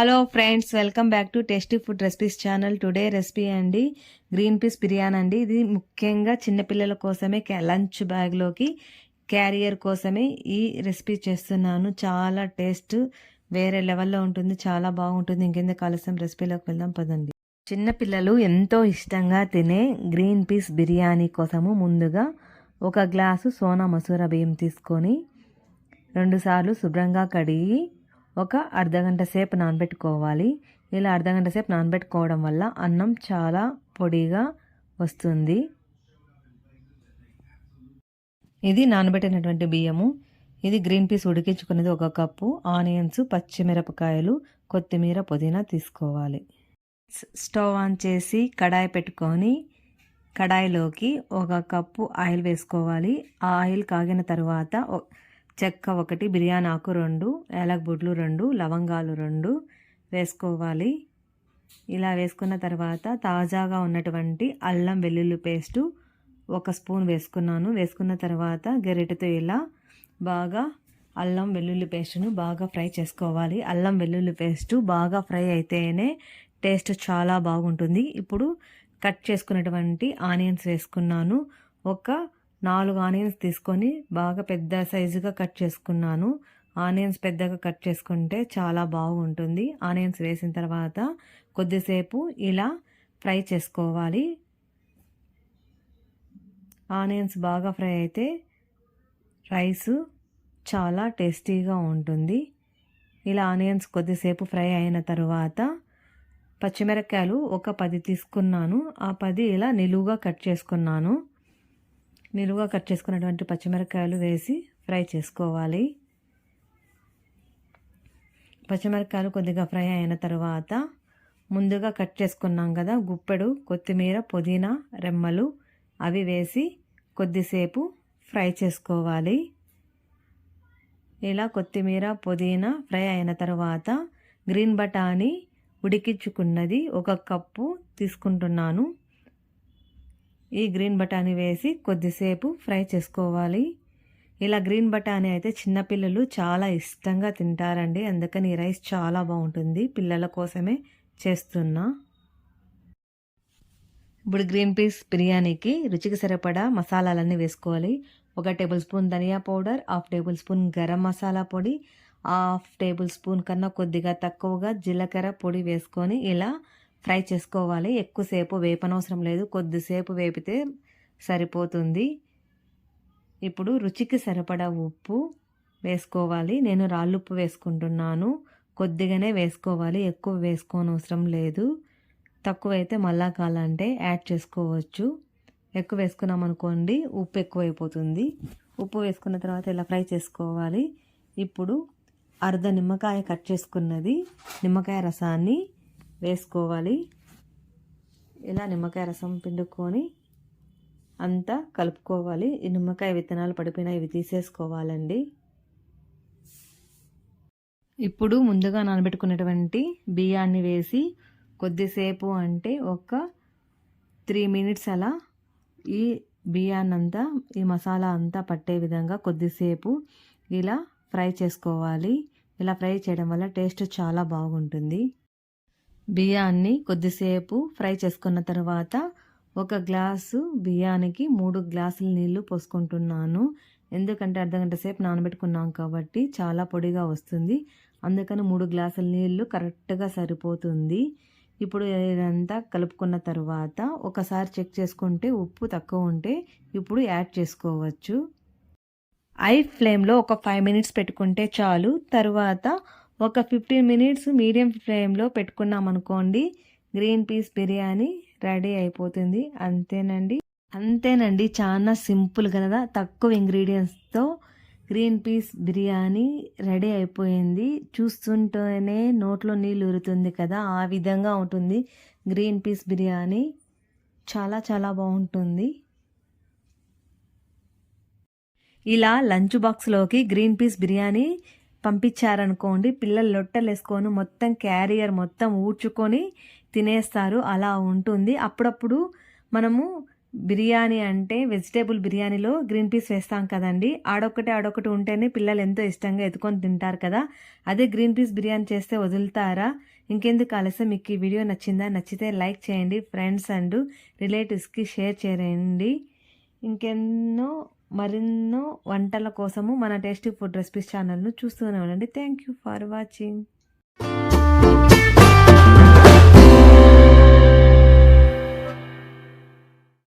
Hello friends welcome back to tasty food recipes channel today recipe అండి green peas biryani అండి. ఇది ముఖ్యంగా చిన్నపిల్లల కోసమే క్యా- లంచ్ బ్యాగ్లోకి క్యారియర్ కోసమే ఈ రెసిపీ చేస్తున్నాను. చాలా టేస్ట్ వేరే లెవెల్లో ఉంటుంది చాలా బాగుంటుంది. ఇంకెందుకు ఆలస్యం రెసిపీలోకి వెళ్దాం పదండి. చిన్నపిల్లలు ఎంతో ఇష్టంగా తినే గ్రీన్ పీస్ బిర్యానీ కోసము ముందుగా ఒక గ్లాసు సోనా మసూర బియ్యం తీసుకొని రెండుసార్లు శుభ్రంగా కడిగి ఒక అర్ధగంట సేపు నానబెట్టుకోవాలి. ఇలా అర్ధగంట సేపు నానబెట్టుకోవడం వల్ల అన్నం చాలా పొడిగా వస్తుంది. ఇది నానబెట్టినటువంటి బియ్యము. ఇది గ్రీన్ పీస్ ఉడికించుకునేది ఒక కప్పు. ఆనియన్స్ పచ్చిమిరపకాయలు కొత్తిమీర పుదీనా తీసుకోవాలి. స్టవ్ ఆన్ చేసి కడాయి పెట్టుకొని కడాయిలోకి ఒక కప్పు ఆయిల్ వేసుకోవాలి. ఆ ఆయిల్ కాగిన తర్వాత చెక్క ఒకటి బిర్యానీ ఆకు రెండు బుడ్లు రెండు లవంగాలు రెండు వేసుకోవాలి. ఇలా వేసుకున్న తర్వాత తాజాగా ఉన్నటువంటి అల్లం వెల్లుల్లి పేస్టు ఒక స్పూన్ వేసుకున్నాను. వేసుకున్న తర్వాత గరిటెతో ఇలా బాగా అల్లం వెల్లుల్లి పేస్టును బాగా ఫ్రై చేసుకోవాలి. అల్లం వెల్లుల్లి పేస్టు బాగా ఫ్రై అయితేనే టేస్ట్ చాలా బాగుంటుంది. ఇప్పుడు కట్ చేసుకున్నటువంటి ఆనియన్స్ వేసుకున్నాను. ఒక నాలుగు ఆనియన్స్ తీసుకొని బాగా పెద్ద సైజుగా కట్ చేసుకున్నాను. ఆనియన్స్ పెద్దగా కట్ చేసుకుంటే చాలా బాగుంటుంది. ఆనియన్స్ వేసిన తర్వాత కొద్దిసేపు ఇలా ఫ్రై చేసుకోవాలి. ఆనియన్స్ బాగా ఫ్రై అయితే రైస్ చాలా టేస్టీగా ఉంటుంది. ఇలా ఆనియన్స్ కొద్దిసేపు ఫ్రై అయిన తర్వాత పచ్చిమిరపకాయలు ఒక పది తీసుకున్నాను. ఆ పది ఇలా నిలువుగా కట్ చేసుకున్నాను. నిలువుగా కట్ చేసుకున్నటువంటి పచ్చిమిరపకాయలు వేసి ఫ్రై చేసుకోవాలి. పచ్చిమిరపకాయలు కొద్దిగా ఫ్రై అయిన తర్వాత ముందుగా కట్ చేసుకున్నాం కదా గుప్పెడు కొత్తిమీర పుదీనా రెమ్మలు అవి వేసి కొద్దిసేపు ఫ్రై చేసుకోవాలి. ఇలా కొత్తిమీర పుదీనా ఫ్రై అయిన తర్వాత గ్రీన్ బటానీ ఉడికించుకున్నది ఒక కప్పు తీసుకుంటున్నాను. ఈ గ్రీన్ బఠానీ వేసి కొద్దిసేపు ఫ్రై చేసుకోవాలి. ఇలా గ్రీన్ బఠానీ అయితే చిన్నపిల్లలు చాలా ఇష్టంగా తింటారండి. అందుకని ఈ రైస్ చాలా బాగుంటుంది. పిల్లల కోసమే చేస్తున్నా. ఇప్పుడు గ్రీన్ పీస్ బిర్యానీకి రుచికి సరిపడా మసాలాలన్నీ వేసుకోవాలి. ఒక టేబుల్ స్పూన్ ధనియా powder half tablespoon garam masala పొడి హాఫ్ టేబుల్ స్పూన్ కన్నా కొద్దిగా తక్కువగా జీలకర్ర పొడి వేసుకొని ఇలా ఫ్రై చేసుకోవాలి. ఎక్కువసేపు వేపనవసరం లేదు. కొద్దిసేపు వేపితే సరిపోతుంది. ఇప్పుడు రుచికి సరిపడా ఉప్పు వేసుకోవాలి. నేను రాళ్ళుప్పు వేసుకుంటున్నాను. కొద్దిగానే వేసుకోవాలి. ఎక్కువ వేసుకోనవసరం లేదు. తక్కువైతే మళ్ళా కాలంటే యాడ్ చేసుకోవచ్చు. ఎక్కువ వేసుకున్నాం అనుకోండి ఉప్పు ఎక్కువైపోతుంది. ఉప్పు వేసుకున్న తర్వాత ఇలా ఫ్రై చేసుకోవాలి. ఇప్పుడు అర్ధ నిమ్మకాయ కట్ చేసుకున్నది. నిమ్మకాయ రసాన్ని వేసుకోవాలి. ఇలా నిమ్మకాయ రసం పిండుకొని అంతా కలుపుకోవాలి. ఈ నిమ్మకాయ విత్తనాలు పడిపోయినా ఇవి తీసేసుకోవాలండి. ఇప్పుడు ముందుగా నానబెట్టుకున్నటువంటి బియ్యాన్ని వేసి కొద్దిసేపు అంటే ఒక త్రీ మినిట్స్ అలా ఈ బియ్యాన్ని అంతా ఈ మసాలా అంతా పట్టే విధంగా కొద్దిసేపు ఇలా ఫ్రై చేసుకోవాలి. ఇలా ఫ్రై చేయడం వల్ల టేస్ట్ చాలా బాగుంటుంది. బియ్యాన్ని కొద్దిసేపు ఫ్రై చేసుకున్న తర్వాత ఒక గ్లాసు బియ్యానికి మూడు గ్లాసుల నీళ్ళు పోసుకుంటున్నాను. ఎందుకంటే అర్ధగంట సేపు నానబెట్టుకున్నాం కాబట్టి చాలా పొడిగా వస్తుంది. అందుకని మూడు గ్లాసుల నీళ్ళు కరెక్ట్గా సరిపోతుంది. ఇప్పుడు ఇదంతా కలుపుకున్న తర్వాత ఒకసారి చెక్ చేసుకుంటే ఉప్పు తక్కువ ఉంటే ఇప్పుడు యాడ్ చేసుకోవచ్చు. ఐ ఫ్లేమ్లో ఒక ఫైవ్ మినిట్స్ పెట్టుకుంటే చాలు. తర్వాత ఒక ఫిఫ్టీన్ మినిట్స్ మీడియం ఫ్లేమ్లో పెట్టుకున్నాం అనుకోండి. గ్రీన్ పీస్ బిర్యానీ రెడీ అయిపోతుంది. అంతేనండి. అంతేనండి. చాలా సింపుల్ కదా తక్కువ ఇంగ్రీడియంట్స్తో గ్రీన్ పీస్ బిర్యానీ రెడీ అయిపోయింది. చూస్తుంటేనే నోట్లో నీళ్ళు ఉరుతుంది కదా. ఆ విధంగా ఉంటుంది. గ్రీన్ పీస్ బిర్యానీ చాలా చాలా బాగుంటుంది. ఇలా లంచ్ బాక్స్లోకి గ్రీన్ పీస్ బిర్యానీ పంపించారనుకోండి పిల్లలు లొట్టలు వేసుకొని మొత్తం క్యారియర్ మొత్తం ఊడ్చుకొని తినేస్తారు. అలా ఉంటుంది. అప్పుడప్పుడు మనము బిర్యానీ అంటే వెజిటేబుల్ బిర్యానీలో గ్రీన్ పీస్ వేస్తాం కదండి. ఆడొక్కటి ఆడొక్కటి ఉంటేనే పిల్లలు ఎంతో ఇష్టంగా ఎత్తుకొని తింటారు కదా. అదే గ్రీన్ పీస్ బిర్యానీ చేస్తే వదులుతారా? ఇంకెందుకు ఆలస్యం? మీకు ఈ వీడియో నచ్చిందా? నచ్చితే లైక్ చేయండి ఫ్రెండ్స్ అండ్ రిలేటివ్స్కి షేర్ చేయండి. ఇంకెన్నో మరెన్నో వంటల కోసము మన టేస్టీ ఫుడ్ రెసిపీస్ ఛానల్ను చూస్తూనే ఉండండి. Thank you for watching